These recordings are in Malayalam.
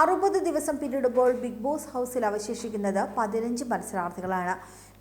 അറുപത് ദിവസം പിന്നിടുമ്പോൾ ബിഗ് ബോസ് ഹൗസിൽ അവശേഷിക്കുന്നത് പതിനഞ്ച് മത്സരാർത്ഥികളാണ്.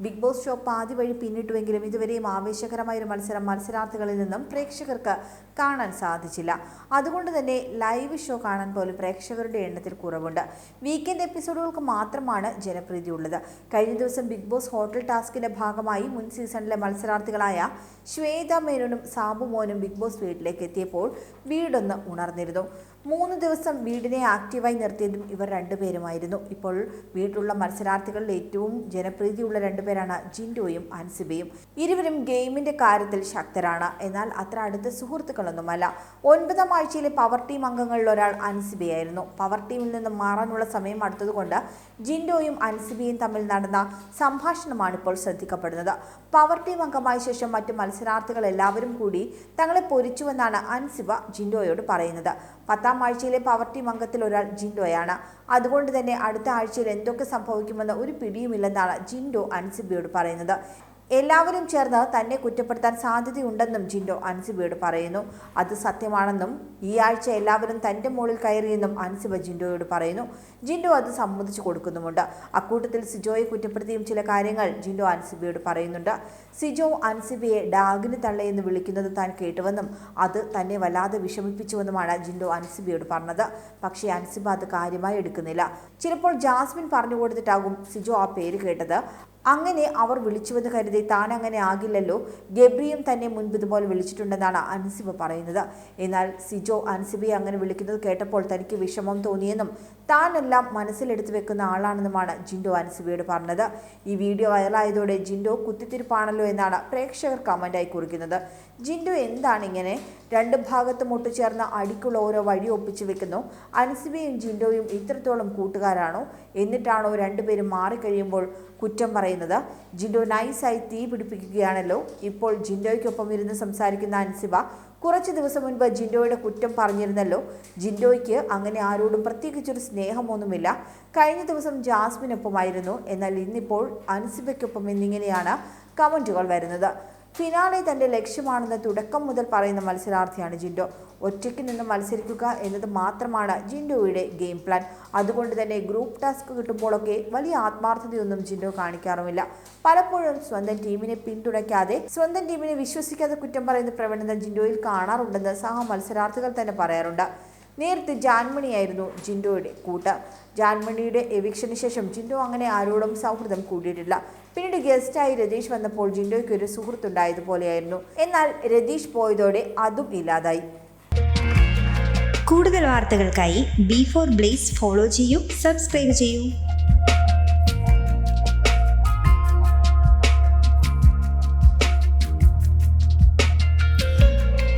ബിഗ് ബോസ് ഷോ പാതി വഴി പിന്നിട്ടുവെങ്കിലും ഇതുവരെയും ആവേശകരമായ ഒരു മത്സരം മത്സരാർത്ഥികളിൽ നിന്നും പ്രേക്ഷകർക്ക് കാണാൻ സാധിച്ചില്ല. അതുകൊണ്ട് തന്നെ ലൈവ് ഷോ കാണാൻ പോലും പ്രേക്ഷകരുടെ എണ്ണത്തിൽ കുറവുണ്ട്. വീക്കെൻഡ് എപ്പിസോഡുകൾക്ക് മാത്രമാണ് ജനപ്രീതി ഉള്ളത്. കഴിഞ്ഞ ദിവസം ബിഗ് ബോസ് ഹോട്ടൽ ടാസ്കിന്റെ ഭാഗമായി മുൻ സീസണിലെ മത്സരാർത്ഥികളായ ശ്വേത മേനോനും സാബു മോനും ബിഗ് ബോസ് വീട്ടിലേക്ക് എത്തിയപ്പോൾ വീടൊന്ന് ഉണർന്നിരുന്നു. മൂന്ന് ദിവസം വീടിനെ ആക്റ്റീവായി നിർത്തിയതും ഇവർ രണ്ടുപേരുമായിരുന്നു. ഇപ്പോൾ വീട്ടിലുള്ള മത്സരാർത്ഥികളിൽ ഏറ്റവും ജനപ്രീതിയുള്ള രണ്ടുപേരാണ് ജിൻഡോയും അൻസിബയും. ഇരുവരും ഗെയിമിന്റെ കാര്യത്തിൽ ശക്തരാണ്. എന്നാൽ അത്ര അടുത്ത സുഹൃത്തുക്കളൊന്നുമല്ല. ഒൻപതാം ആഴ്ചയിലെ പവർ ടീം അംഗങ്ങളിൽ ഒരാൾ അൻസിബയായിരുന്നു. പവർ ടീമിൽ നിന്ന് മാറാനുള്ള സമയം അടുത്തതുകൊണ്ട് ജിൻഡോയും അൻസിബയും തമ്മിൽ നടന്ന സംഭാഷണമാണ് ഇപ്പോൾ ശ്രദ്ധിക്കപ്പെടുന്നത്. പവർ ടീം അംഗമായ ശേഷം മറ്റു മത്സരാർത്ഥികൾ എല്ലാവരും കൂടി തങ്ങളെ പൊരിച്ചുവെന്നാണ് അൻസിബ ജിൻഡോയോട് പറയുന്നത്. പത്താം ആഴ്ചയിലെ പവർ ടീം അംഗത്തിൽ ഒരാൾ ജിൻഡോയാണ്. അതുകൊണ്ട് തന്നെ അടുത്ത ആഴ്ചയിൽ എന്തൊക്കെ സംഭവിക്കുമെന്ന് ഒരു പിടിയുമില്ലെന്നാണ് ജിൻഡോ അൻസിബയോട് പറയുന്നത്. എല്ലാവരും ചേർന്ന് തന്നെ കുറ്റപ്പെടുത്താൻ സാധ്യതയുണ്ടെന്നും ജിൻഡോ അൻസിബയോട് പറയുന്നു. അത് സത്യമാണെന്നും ഈ ആഴ്ച എല്ലാവരും തന്റെ മുകളിൽ കയറിയെന്നും അൻസിബ ജിൻഡോയോട് പറയുന്നു. ജിൻഡോ അത് സമ്മതിച്ചു കൊടുക്കുന്നുമുണ്ട്. അക്കൂട്ടത്തിൽ സിജോയെ കുറ്റപ്പെടുത്തിയും ചില കാര്യങ്ങൾ ജിൻഡോ അൻസിബയോട് പറയുന്നുണ്ട്. സിജോ അൻസിബയെ ഡാഗിന് തള്ളയെന്ന് വിളിക്കുന്നത് താൻ കേട്ടുവെന്നും അത് തന്നെ വല്ലാതെ വിഷമിപ്പിച്ചുവെന്നുമാണ് ജിൻഡോ അൻസിബയോട് പറഞ്ഞത്. പക്ഷേ അൻസിബ അത് കാര്യമായി എടുക്കുന്നില്ല. ചിലപ്പോൾ ജാസ്മിൻ പറഞ്ഞു കൊടുത്തിട്ടാകും സിജോ ആ പേര് കേട്ടത്. അങ്ങനെ അവർ വിളിച്ചുവെന്ന് കരുതി താൻ അങ്ങനെ ആകില്ലല്ലോ. ഗബ്രിയും തന്നെ മുൻപ് ഇതുപോലെ വിളിച്ചിട്ടുണ്ടെന്നാണ് അൻസിബ പറയുന്നത്. എന്നാൽ സിജോ അൻസിബയെ അങ്ങനെ വിളിക്കുന്നത് കേട്ടപ്പോൾ തനിക്ക് വിഷമം തോന്നിയെന്നും താനെല്ലാം മനസ്സിലെടുത്ത് വെക്കുന്ന ആളാണെന്നുമാണ് ജിൻഡോ അൻസിബയോട് പറഞ്ഞത്. ഈ വീഡിയോ വൈറലായതോടെ ജിൻഡോ കുത്തിത്തിരിപ്പാണല്ലോ എന്നാണ് പ്രേക്ഷകർ കമന്റായി കുറിക്കുന്നത്. ജിൻഡോ എന്താണ് ഇങ്ങനെ? രണ്ട് ഭാഗത്തും ഒട്ടുചേർന്ന അടിക്കുള്ള ഓരോ വഴി ഒപ്പിച്ചു വെക്കുന്നു. അൻസിബയും ജിൻഡോയും ഇത്രത്തോളം കൂട്ടുകാരാണോ? എന്നിട്ടാണോ രണ്ടുപേരും മാറിക്കഴിയുമ്പോൾ കുറ്റം പറയുന്നത്? ജിൻഡോ നൈസായി തീ പിടിപ്പിക്കുകയാണല്ലോ. ഇപ്പോൾ ജിൻഡോയ്ക്കൊപ്പം ഇരുന്ന് സംസാരിക്കുന്ന അൻസിബ കുറച്ച് ദിവസം മുൻപ് ജിൻഡോയുടെ കുറ്റം പറഞ്ഞിരുന്നല്ലോ. ജിൻഡോയ്ക്ക് അങ്ങനെ ആരോടും പ്രത്യേകിച്ചൊരു സ്നേഹമൊന്നുമില്ല. കഴിഞ്ഞ ദിവസം ജാസ്മിനൊപ്പമായിരുന്നു. എന്നാൽ ഇന്നിപ്പോൾ അൻസിബയ്ക്കൊപ്പം എന്നിങ്ങനെയാണ് കമന്റുകൾ വരുന്നത്. ഫിനാലെ തന്റെ ലക്ഷ്യമാണെന്ന് തുടക്കം മുതൽ പറയുന്ന മത്സരാർത്ഥിയാണ് ജിൻഡോ. ഒറ്റയ്ക്ക് നിന്ന് മത്സരിക്കുക എന്നത് മാത്രമാണ് ജിൻഡോയുടെ ഗെയിം പ്ലാൻ. അതുകൊണ്ട് തന്നെ ഗ്രൂപ്പ് ടാസ്ക് കിട്ടുമ്പോഴൊക്കെ വലിയ ആത്മാർത്ഥതയൊന്നും ജിൻഡോ കാണിക്കാറുമില്ല. പലപ്പോഴും സ്വന്തം ടീമിനെ പിന്തുണയ്ക്കാതെ സ്വന്തം ടീമിനെ വിശ്വസിക്കാതെ കുറ്റം പറയുന്ന പ്രവണത ജിൻഡോയിൽ കാണാറുണ്ടെന്ന് സഹ മത്സരാർത്ഥികൾ തന്നെ പറയാറുണ്ട്. നേരത്തെ ജാൻമണിയായിരുന്നു ജിൻഡോയുടെ കൂട്ട്. ജാൻമണിയുടെ എവിക്ഷന് ശേഷം ജിൻഡോ അങ്ങനെ ആരോടും സൗഹൃദം കൂടിയിട്ടില്ല. പിന്നീട് ഗസ്റ്റായി രതീഷ് വന്നപ്പോൾ ജിൻഡോയ്ക്ക് ഒരു സുഹൃത്തുണ്ടായതുപോലെയായിരുന്നു എന്നാൽ രതീഷ് പോയതോടെ അതും ഇല്ലാതായി. കൂടുതൽ വാർത്തകൾക്കായി ബി ഫോർ ബ്ലേസ് ഫോളോ ചെയ്യൂ സബ്സ്ക്രൈബ് ചെയ്യൂ.